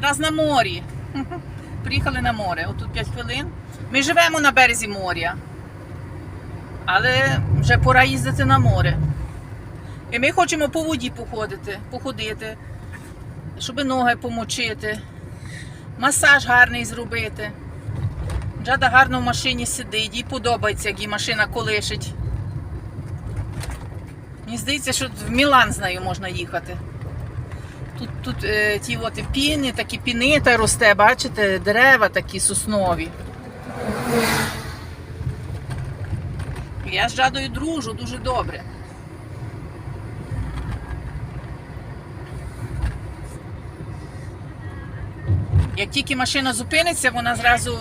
Раз на морі. Приїхали на море. Отут 5 хвилин. Ми живемо на березі моря. Але вже пора їздити на море. І ми хочемо по воді походити, походити, щоб ноги помочити, масаж гарний зробити. Джада гарно в машині сидить, їй подобається, як їй машина колишить. Мені здається, що в Мілан з нею можна їхати. Тут, тут е, ті от піни, такі пінита росте, бачите, дерева такі соснові. Я з Жадою дружу дуже добре. Як тільки машина зупиниться, вона зразу.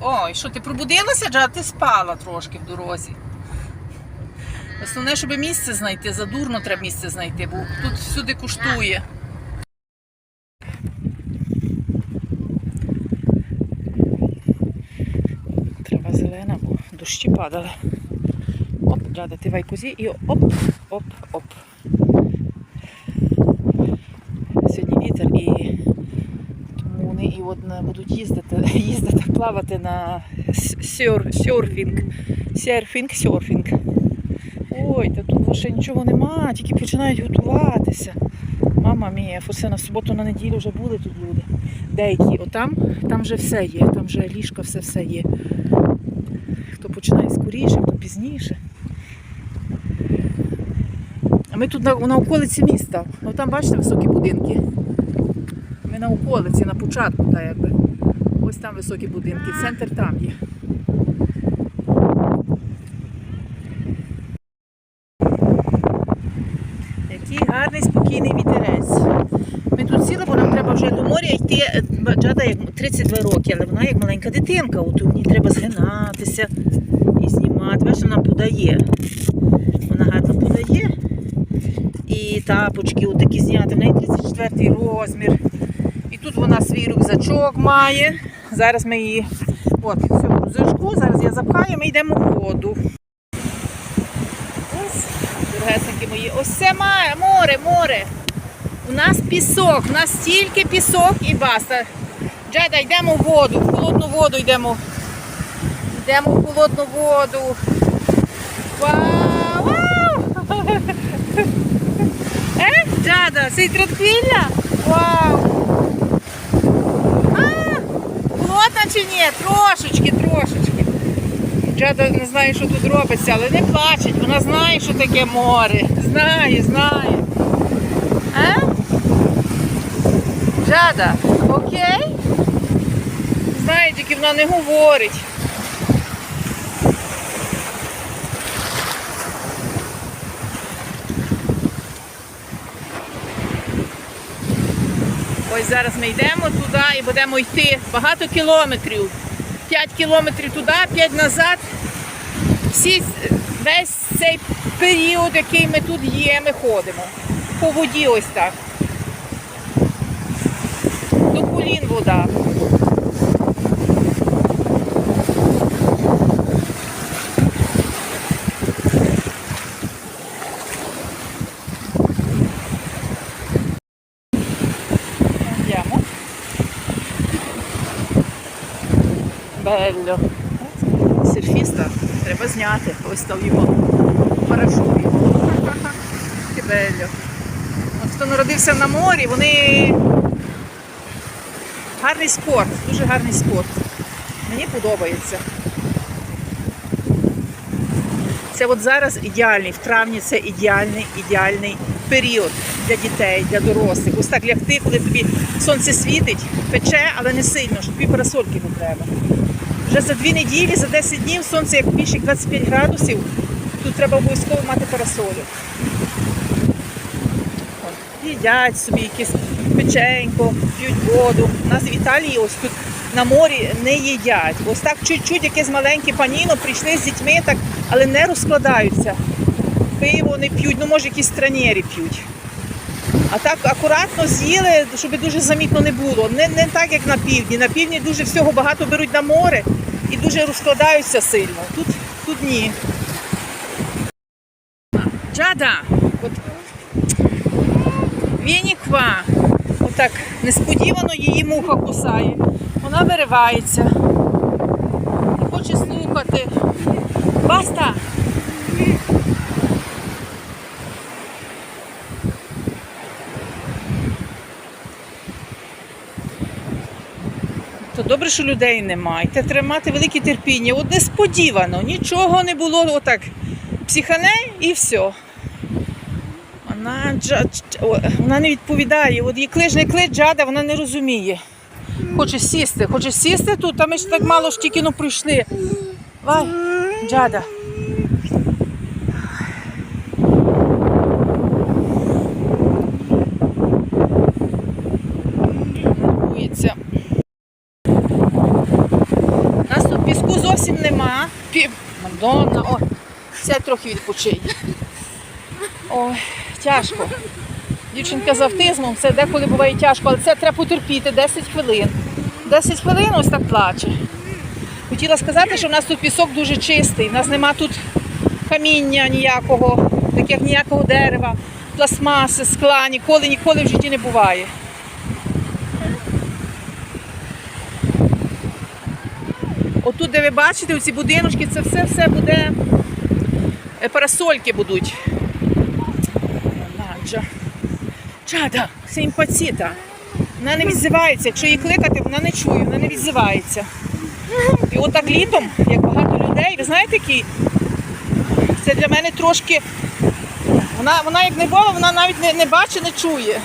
Ой, що ти пробудилася, Джад? Ти спала трошки в дорозі. Основне, щоб місце знайти, задурно треба місце знайти, бо тут всюди коштує. Дощі падали. Оп, ти вайкузі і оп, оп, оп. Сьогодні вітер і тому вони і от будуть їздити, їздити, плавати на сьор, сьорфінг. Серфінг, сьорфінг. Ой, та тут ще нічого нема, тільки починають готуватися. Мама мія, Фосина, в суботу на неділю вже були тут люди. Деякі, отам, там вже все є, там вже ліжка, все все є. Починає скоріше, хто пізніше. А ми тут на, на околиці міста. Ну там бачите високі будинки. Ми на околиці, на початку, так якби. Ось там високі будинки, центр там є. Який гарний спокійний вітерець. Ми тут сіли, бо нам треба вже до моря йти. Джада як 32 роки, але вона як маленька дитинка. От мені треба згинатися знімати. Бачиш, вона подає. Вона гарно подає. І тапочки отакі зняти. В неї 34 розмір. І тут вона свій рюкзачок має. Зараз ми її. От, все рюкзачку. Зараз я запхаю, ми йдемо в воду. Ось, дорогесенькі мої, ось це має, море, море. У нас пісок, у нас тільки пісок і баста. Джеда, йдемо в воду, в холодну воду йдемо. Йдемо в холодну воду. Вау! Вау! Е, Джада, sei tranquilla? Вау! А, холодна чи ні? Трошечки, трошечки. Джада не знає, що тут робиться, але не плачеть. Вона знає, що таке море. Знає, знає. А? Джада, окей? Знає, тільки вона не говорить. Ось зараз ми йдемо туди і будемо йти багато кілометрів. 5 кілометрів туди, 5 назад. Всі, весь цей період, який ми тут є, ми ходимо. По воді ось так. До колін вода. Bello. Серфіста треба зняти. Ось там його парашут. Bello. От хто народився на морі, вони гарний спорт, дуже гарний спорт. Мені подобається. Це от зараз ідеальний, в травні це ідеальний, ідеальний період для дітей, для дорослих. Ось так лягти, коли тобі сонце світить, пече, але не сильно, що тобі парасольки не треба. Вже за дві неділі, за 10 днів сонце як більше як 25 градусів, тут треба обов'язково мати парасолю. Їдять собі якесь печенько, п'ють воду. У нас в Італії ось тут на морі не їдять. Ось так чуть-чуть якесь маленьке паніно, прийшли з дітьми, так, але не розкладаються. Пиво не п'ють, ну може якісь странєрі п'ють. А так акуратно з'їли, щоб дуже замітно не було. Не, не так, як на півдні. На півдні дуже всього багато беруть на море і дуже розкладаються сильно. Тут, тут ні. Джада, от Vieni qua. Так несподівано її муха кусає. Вона виривається. Не хоче слухати. Баста! То добре, що людей немає. Треба мати велике терпіння. От несподівано, нічого не було, отак психане і все. Вона, вона не відповідає. От її клич, не клич джада, вона не розуміє. Хоче сісти, хоче сісти тут, а ми ж так мало ж тільки ну прийшли. Вай, джада. Боїться. У нас тут піску зовсім нема. Пі... Мадонна, о, це трохи відпочинь. Ой, тяжко. Дівчинка з автизмом, це деколи буває тяжко, але це треба потерпіти 10 хвилин. 10 хвилин ось так плаче. Хотіла сказати, що в нас тут пісок дуже чистий, у нас нема тут каміння ніякого, так як ніякого дерева, пластмаси, скла, ніколи, ніколи в житті не буває. Отут, де ви бачите, оці будиночки, це все все буде е, парасольки будуть. Чада, симпаціта. Вона не відзивається. Якщо її кликати, вона не чує, вона не відзивається. І отак літом, як багато людей, ви знаєте, який? Це для мене трошки. Вона, вона як не була, вона навіть не, не бачить, не чує.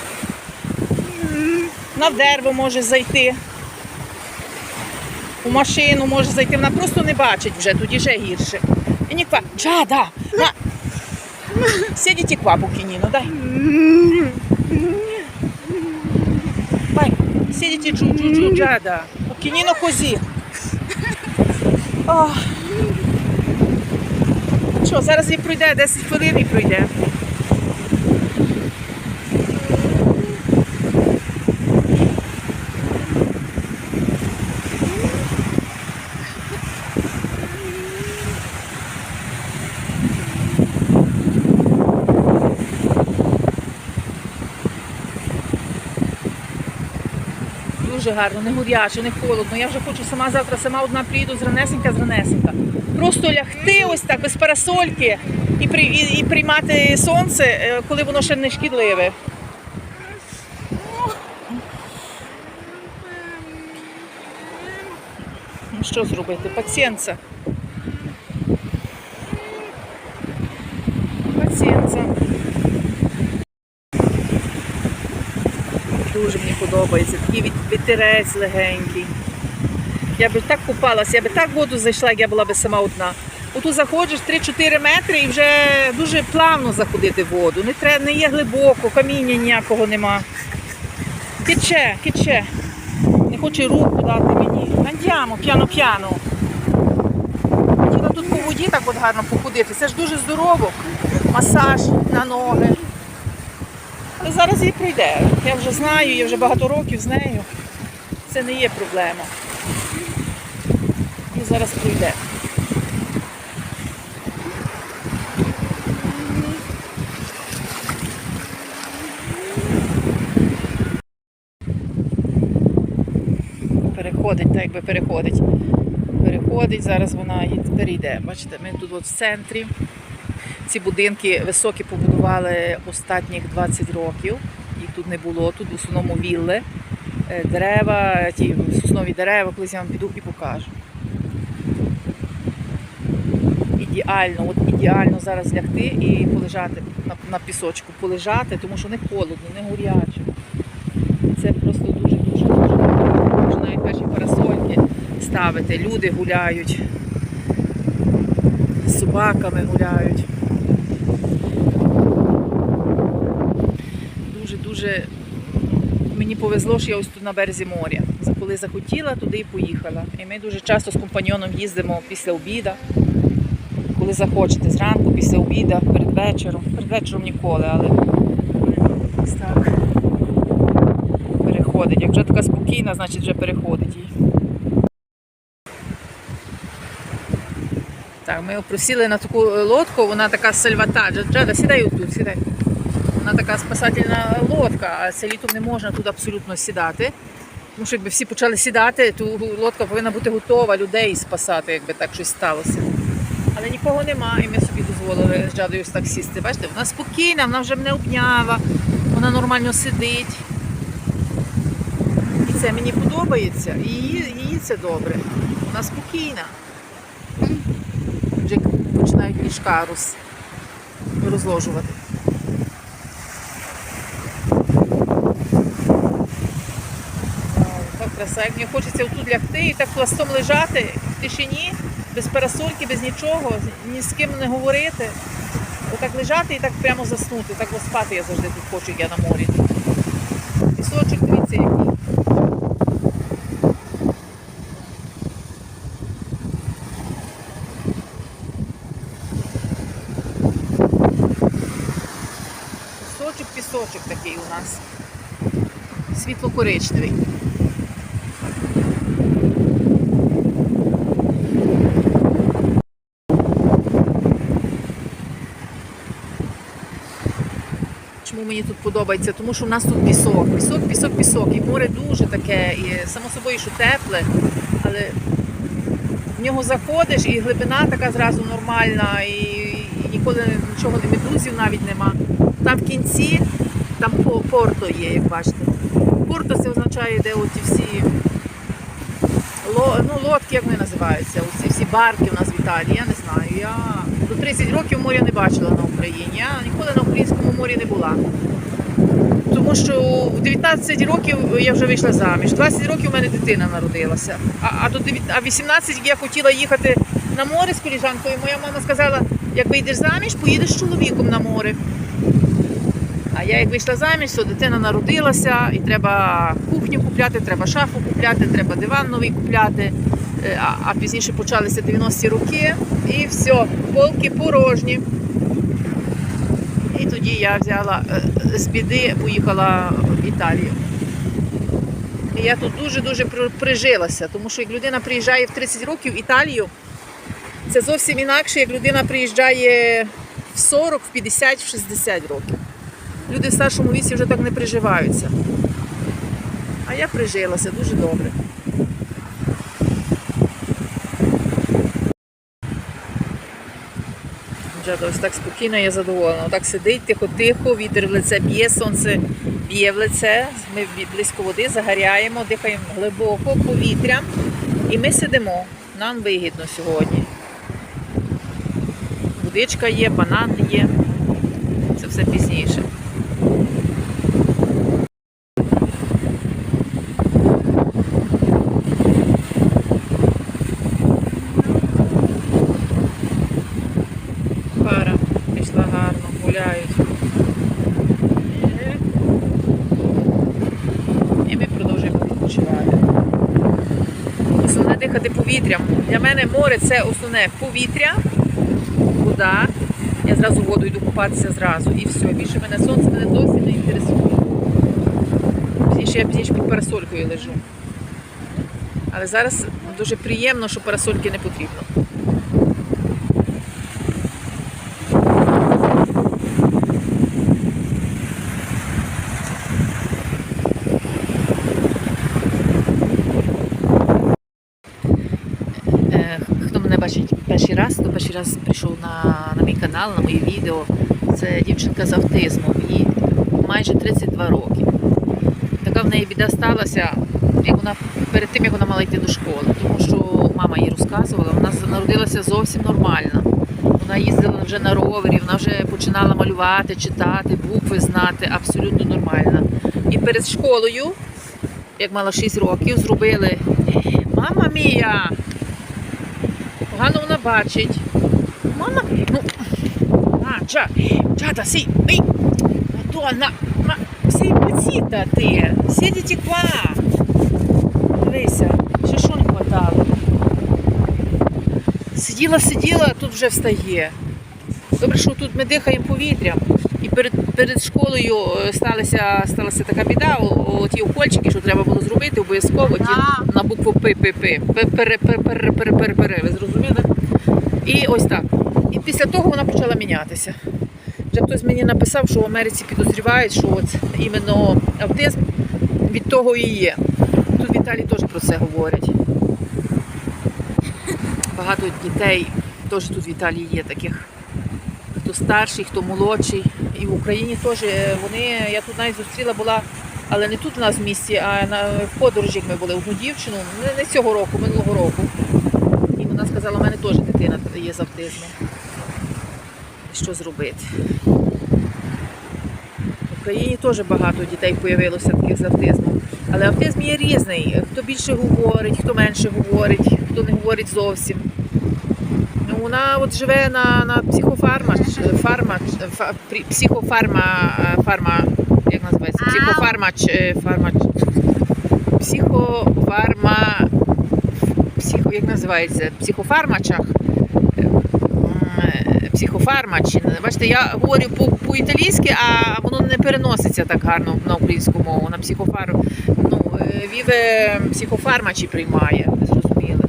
Вона в дерево може зайти. У машину може зайти, вона просто не бачить вже, тоді ще гірше. І ні ква. Джада! На! Сидіть і квапу кініну, дай. Дай, сидіть і джу-джу-джу. У кініно козі. О. Що, зараз і пройде, 10 хвилин і пройде. Дуже гарно, не гуряче, не холодно. Я вже хочу сама завтра, сама одна приїду з ранесенька, з ранесенька. Просто лягти ось так без парасольки і, при, і, і приймати сонце, е, коли воно ще не шкідливе. Ну що зробити? Пацієнца. Пацієнца. Дуже мені подобається. Такий вітерець легенький. Я би так купалася, я би так в воду зайшла, як я була би сама одна. Отут заходиш 3-4 метри і вже дуже плавно заходити в воду. Не, треба, не є глибоко, каміння ніякого нема. Киче, киче. Не хоче руку дати мені. Андямо, п'яно-п'яно. Хотіла тут по воді так от гарно походити. Це ж дуже здорово. Масаж на ноги. Але зараз її пройде. Я вже знаю, я вже багато років з нею. Це не є проблема. І зараз пройде. Переходить, так якби переходить. Переходить, зараз вона перейде. Бачите, ми тут от в центрі. Ці будинки високі побудували останніх 20 років. Їх тут не було. Тут в основному вілли, е, дерева, ті соснові дерева, колись я вам піду і покажу. Ідеально, от ідеально зараз лягти і полежати на, на пісочку, полежати, тому що не холодно, не горяче. Це просто дуже дуже дуже. Можна навіть перші парасольки ставити. Люди гуляють, з собаками гуляють. Дуже-дуже мені повезло, що я ось тут на березі моря. Коли захотіла, туди і поїхала. І ми дуже часто з компаньйоном їздимо після обіда. Коли захочете, зранку, після обіда, перед вечором. Перед вечором ніколи, але ось так переходить. Як вже така спокійна, значить вже переходить її. Так, ми просіли на таку лодку, вона така сальватаджа. Джада, сідай тут, сідай. Така спасательна лодка, а це літом не можна тут абсолютно сідати. Тому що якби всі почали сідати, то лодка повинна бути готова людей спасати, якби так щось сталося. Але нікого нема, і ми собі дозволили з Джадою так сісти. Бачите, вона спокійна, вона вже мене обняла, вона нормально сидить. І це мені подобається. І її, її це добре. Вона спокійна. Вже починають ліжка роз, розложувати. Так краса, як мені хочеться отут лягти і так пластом лежати в тишині, без парасольки, без нічого, ні з ким не говорити. Отак лежати і так прямо заснути. Так спати я завжди тут хочу, я на морі. Пісочок, дивіться, який. Пісочок, пісочок такий у нас. Світло-коричневий. Чому мені тут подобається? Тому що в нас тут пісок. Пісок, пісок, пісок. І море дуже таке, і само собою, що тепле, але в нього заходиш і глибина така зразу нормальна, і, і ніколи нічого не медузів навіть нема. Там в кінці, там порто є, як бачите. Порто це означає, де оті всі ну, лодки, як вони називаються, оці всі барки у нас Італії, я не знаю. Я до 30 років моря не бачила на Україні. Я ніколи на українському морі не була. Тому що в 19 років я вже вийшла заміж, 20 років у мене дитина народилася. А, а до 9 а 18 я хотіла їхати на море з коліжанкою. Моя мама сказала, як вийдеш заміж, поїдеш з чоловіком на море. А я як вийшла заміж, то дитина народилася, і треба кухню купляти, треба шафу купляти, треба диван новий купляти. А, а пізніше почалися 90-ті роки, і все, полки порожні. І тоді я взяла е, з біди, поїхала в Італію. І я тут дуже-дуже прижилася, тому що як людина приїжджає в 30 років в Італію, це зовсім інакше, як людина приїжджає в 40, в 50, в 60 років. Люди в старшому віці вже так не приживаються. А я прижилася дуже добре. Джада ось так спокійно, я задоволена. Отак сидить тихо-тихо, вітер в лице б'є, сонце б'є в лице. Ми близько води загоряємо, дихаємо глибоко повітрям. І ми сидимо. Нам вигідно сьогодні. Водичка є, банан є. Це все пізніше. Пара пішла гарно, гуляють. І ми продовжуємо відпочивати. Основне дихати повітрям. Для мене море це основне повітря, вода. Я зразу воду йду купатися зразу і все. Більше мене сонце мене зовсім не інтересує. Пізніше я пізніше під парасолькою лежу. Але зараз дуже приємно, що парасольки не потрібно. Е, Хто мене бачить перший раз, то перший раз прийшов на, на мій канал, на мої відео. Це дівчинка з автизмом, їй майже 32 роки. Така в неї біда сталася, як вона перед тим, як вона мала йти до школи, тому що мама їй розказувала, вона народилася зовсім нормально. Вона їздила вже на ровері, вона вже починала малювати, читати, букви знати, абсолютно нормально. І перед школою, як мала 6 років, зробили Мама мія! Бачить. Мама, ну. А, ча, чата, сі, ей, Madonna, ma sei impazzita te? Siediti qua. Дивися, ще що не хватало. Сиділа, сиділа, а тут вже встає. Добре, що тут ми дихаємо повітрям. І перед, перед школою е, сталася, сталася така біда, о- о, ті укольчики, що треба було зробити обов'язково ті на букву П, П, П, П, пере, пере, пере, пере, пере, пере, ви зрозуміли? І ось так. І після того вона почала мінятися. Вже хтось мені написав, що в Америці підозрівають, що от іменно автизм від того і є. Тут в Італії теж про це говорять. Багато дітей теж тут в Італії є таких. Хто старший, хто молодший. І в Україні теж е, вони, я тут навіть зустріла була, але не тут у нас в місті, а на, в подорожі, ми були одну дівчину, не, не цього року, минулого року. І сказала, у мене теж дитина є з автизмом. Що зробити? В Україні теж багато дітей з'явилося таких з автизмом. Але автизм є різний. Хто більше говорить, хто менше говорить, хто не говорить зовсім. Ну, Вона от живе на, на психофарма, фарма, фа, психофарма, е, фарма, як називається? Психофармач, е, фармач, психофарма, психо, як називається? Психофармачах. Е, м, е, Психофармач. Бачите, я говорю по- по-італійськи, а воно не переноситься так гарно на українську мову, на психофарму. Ну, Віве психофармачі приймає, зрозуміли.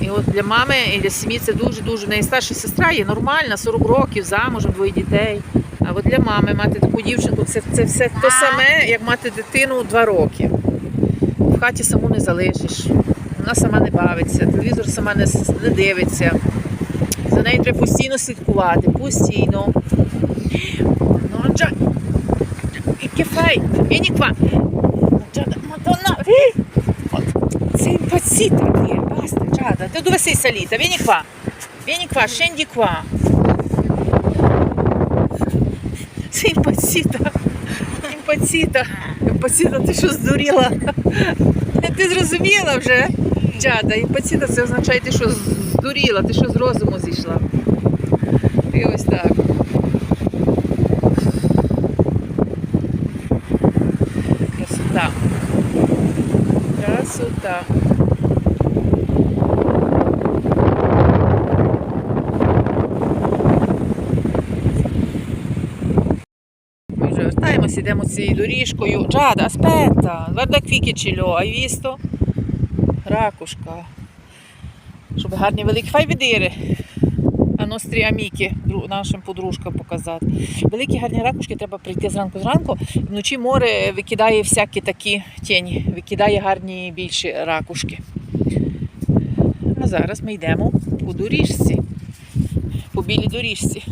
І от для мами і для сім'ї це дуже-дуже. В неї старша сестра є нормальна, 40 років, замужем, двоє дітей. А от для мами мати таку дівчинку, це, це все те саме, як мати дитину 2 роки. Хаті саму не залишиш. Вона сама не бавиться, телевізор сама не, не дивиться. За нею треба постійно слідкувати, постійно. Ну, Джа... Che fai? Vieni qua. Giada, Madonna. eh! Sei impazzita te, basta Giada, te dove sei salita? Vieni qua, vieni qua, scendi impazzita, ти що здуріла? Ти зрозуміла вже? Джада, імпаціта це означає, ти що здуріла, ти що з розуму зійшла. І ось так. Красота. Красота. Ми вже йдемо цією доріжкою. Джада, qui che ce l'ho. Ракушка. Щоб гарні великі. Фай видири. А нострі аміки, нашим подружкам показати. Великі гарні ракушки треба прийти зранку зранку. Вночі море викидає всякі такі тіні, викидає гарні більші ракушки. А зараз ми йдемо по доріжці, по білій доріжці.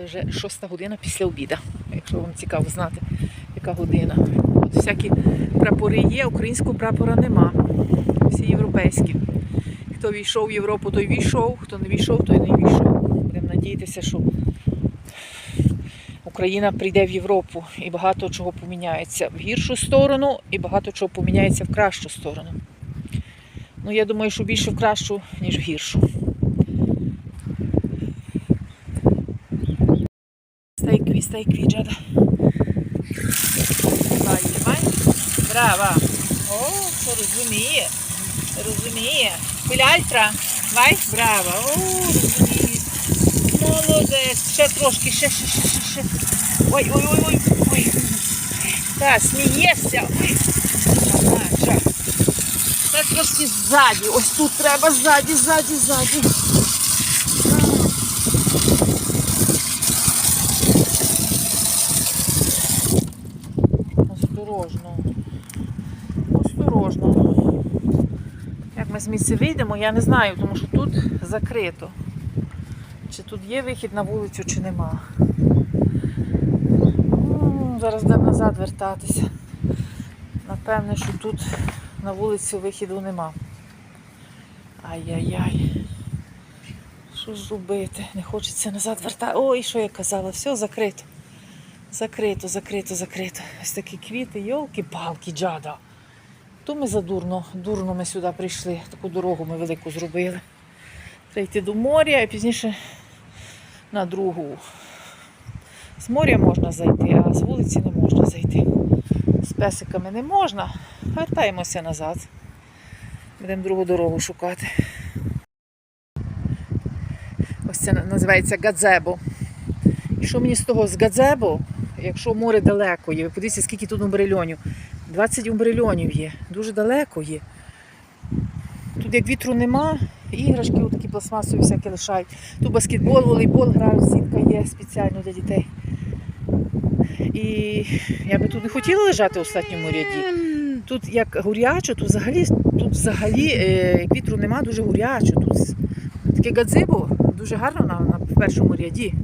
Це вже шоста година після обіду, якщо вам цікаво знати, яка година. От всякі прапори є, українського прапора нема. Всі європейські. Хто війшов в Європу, той війшов, хто не війшов, той не війшов. Будемо надіятися, що Україна прийде в Європу і багато чого поміняється в гіршу сторону, і багато чого поміняється в кращу сторону. Ну, я думаю, що більше в кращу, ніж в гіршу. Stai qui, stai qui, Giada. Vai, vai. Brava. Oh, розуміє. Розуміє. Quell'altra. Vai, brava. Oh, розуміє. Молодець. Ще трошки, ще, ще, ще, ще, ще. Ой, ой, ой, ой, ой. Так, смієшся. Ой. Наша. Та трошки ззаді. Ось тут треба ззаді, ззаді, ззаді. Ми з місця вийдемо, я не знаю, тому що тут закрито. Чи тут є вихід на вулицю, чи нема. Зараз будемо назад вертатися. Напевне, що тут на вулицю вихіду нема. Ай-яй-яй. Що ж робити? Не хочеться назад вертати. Ой, що я казала, все закрито. Закрито, закрито, закрито. Ось такі квіти, йолки-палки, джада. То ми задурно, дурно ми сюди прийшли. Таку дорогу ми велику зробили. Треба йти до моря, а пізніше на другу. З моря можна зайти, а з вулиці не можна зайти. З песиками не можна. Вертаємося назад. Будемо другу дорогу шукати. Ось це називається Гадзебо. І що мені з того з Гадзебо, якщо море далеко є, подивіться, скільки тут умбрильонів. 20 умбрильонів є, дуже далеко є. Тут як вітру нема, іграшки такі пластмасові всякі лишають. Тут баскетбол, волейбол грають, сітка є спеціально для дітей. І я би тут не хотіла лежати в останньому ряді. Тут як гурячо, тут взагалі, тут взагалі е, як вітру нема, дуже гурячо. Тут таке гадзибо дуже гарно на, на першому ряді.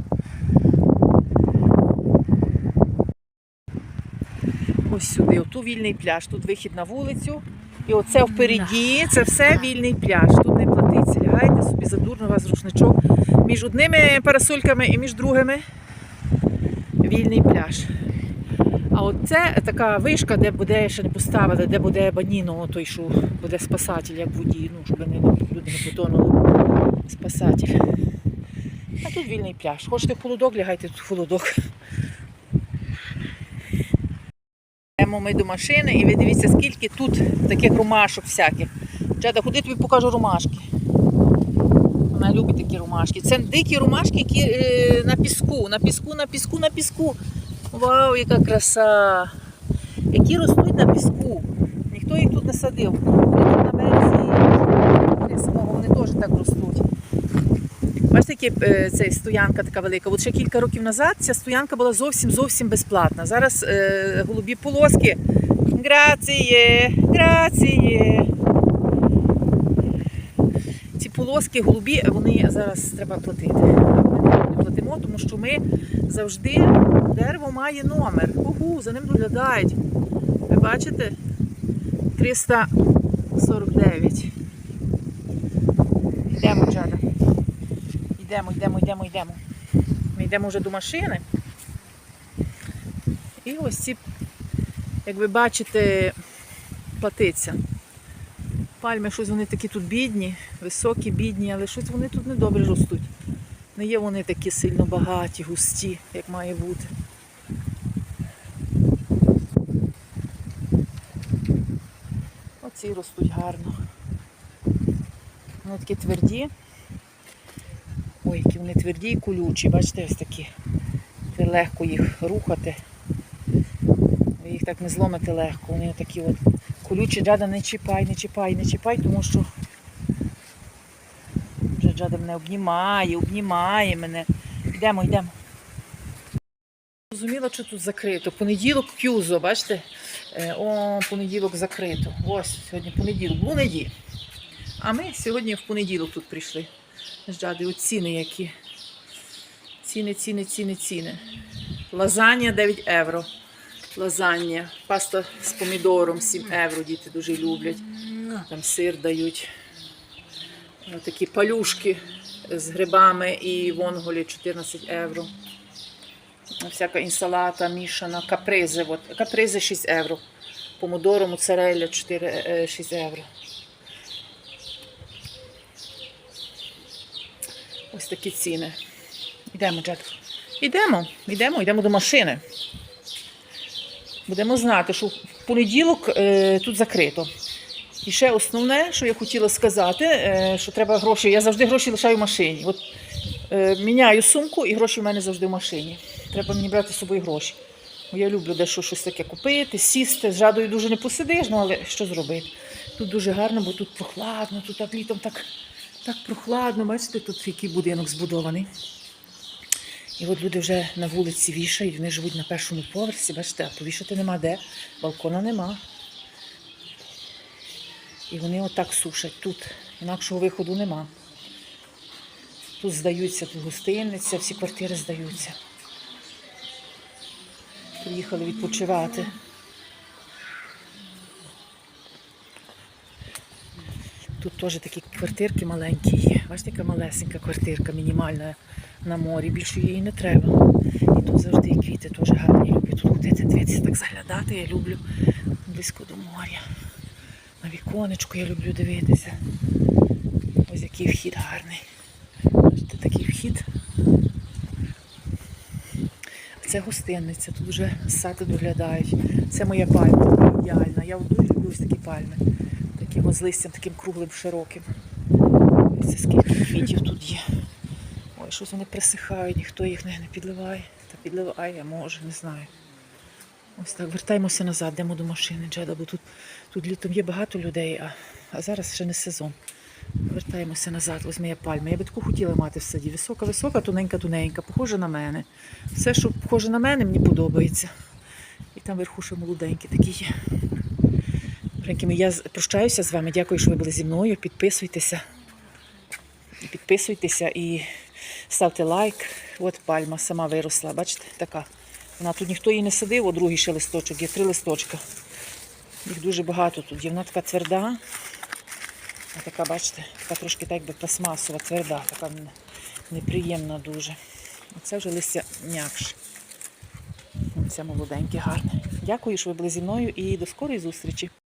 Ось сюди, оту вільний пляж, тут вихід на вулицю. І оце впереді, це все вільний пляж. Тут не платиться. Лягайте собі задурно у вас рушничок. Між одними парасольками і між другими вільний пляж. А от це така вишка, де буде ще не поставили, де буде баніно, той, що буде спасатель, як в воді, ну, щоб не, люди не потонули. Спасатель. А тут вільний пляж. Хочете в холодок, лягайте тут в холодок. Йдемо ми до машини і ви дивіться, скільки тут таких ромашок всяких. Джада, куди тобі покажу ромашки? Вона любить такі ромашки. Це дикі ромашки, які е, на піску, на піску, на піску, на піску. Вау, яка краса! Які ростуть на піску. Ніхто їх тут не садив. Вони тут на березі моря самого, вони теж так ростуть. Яка е, ця стоянка така велика. От ще кілька років назад ця стоянка була зовсім зовсім безплатна. Зараз е, голубі полоски. Граціє, граціє. Ці полоски голубі, вони зараз треба платити. Ми не платимо, тому що ми завжди дерево має номер. Угу, за ним доглядають. Ви бачите? 349. Йдемо, Джада. Йдемо, йдемо, йдемо, йдемо. Ми йдемо вже до машини. І ось ці, як ви бачите, платиться. Пальми, щось вони такі тут бідні, високі, бідні, але щось вони тут недобре ростуть. Не є вони такі сильно багаті, густі, як має бути. Оці ростуть гарно. Вони такі тверді. Які вони тверді і колючі, бачите, ось такі. Це легко їх рухати. Ви їх так не зломите легко. Вони такі от колючі, джада не чіпай, не чіпай, не чіпай, тому що вже джада мене обнімає, обнімає мене. Йдемо, йдемо. Зрозуміла, що тут закрито. Понеділок кюзо, бачите? Е, О, понеділок закрито. Ось сьогодні понеділок, було неділі. А ми сьогодні в понеділок тут прийшли. З Джади, от ціни які. Ціни, ціни, ціни, ціни. Лазанья 9 євро. Лазанья. Паста з помідором 7 євро. Діти дуже люблять. Там сир дають. Ось Такі палюшки з грибами і вонголі 14 євро. Всяка інсалата мішана, капризи. От. Капризи 6 євро. Помодоро, моцарелля 4, е, 6 євро. Ось такі ціни. Йдемо, Джет. Йдемо, йдемо, йдемо до машини. Будемо знати, що в понеділок е, тут закрито. І ще основне, що я хотіла сказати, е, що треба гроші. Я завжди гроші лишаю в машині. От, е, міняю сумку і гроші в мене завжди в машині. Треба мені брати з собою гроші. Бо я люблю дещо щось таке купити, сісти. З жадою дуже не посидиш, ну але що зробити? Тут дуже гарно, бо тут прохладно, тут так літом так, так прохладно. Бачите, тут який будинок збудований. І от люди вже на вулиці вішають, вони живуть на першому поверсі, бачите, а повішати нема де, балкона нема. І вони отак сушать тут. Інакшого виходу нема. Тут здаються, тут гостиниця, всі квартири здаються. Приїхали відпочивати. Тут теж такі квартирки маленькі є. Бачите, яка малесенька квартирка, мінімальна на морі. Більше її не треба. І тут завжди квіти теж гарні. Люблю тут ходити, дивитися, так заглядати. Я люблю близько до моря. На віконечко я люблю дивитися. Ось який вхід гарний. Бачите, такий вхід. Це гостинниця, тут вже сади доглядають. Це моя пальма ідеальна. Я дуже люблю ось такі пальми. Таким з листям, таким круглим, широким. Ось скільки квітів тут є. Ой, щось вони присихають, ніхто їх не, підливає. Та підливає, може, не знаю. Ось так, вертаємося назад, йдемо до машини Джеда, бо тут, тут літом є багато людей, а, а зараз ще не сезон. Вертаємося назад, ось моя пальма. Я би таку хотіла мати в саді. Висока, висока, тоненька, тоненька, похожа на мене. Все, що похоже на мене, мені подобається. І там вверху ще молоденькі такі є. Дорогенькі мої, Я прощаюся з вами. Дякую, що ви були зі мною. Підписуйтеся. Підписуйтеся і ставте лайк. От пальма сама виросла, бачите, така. Вона тут ніхто її не садив, о другий ще листочок, є три листочка. Їх дуже багато тут. є. Вона така тверда. А така, бачите, така трошки так би пластмасова, тверда, така неприємна дуже. Оце вже листя м'якше. Це молоденьке, гарне. Дякую, що ви були зі мною і до скорої зустрічі.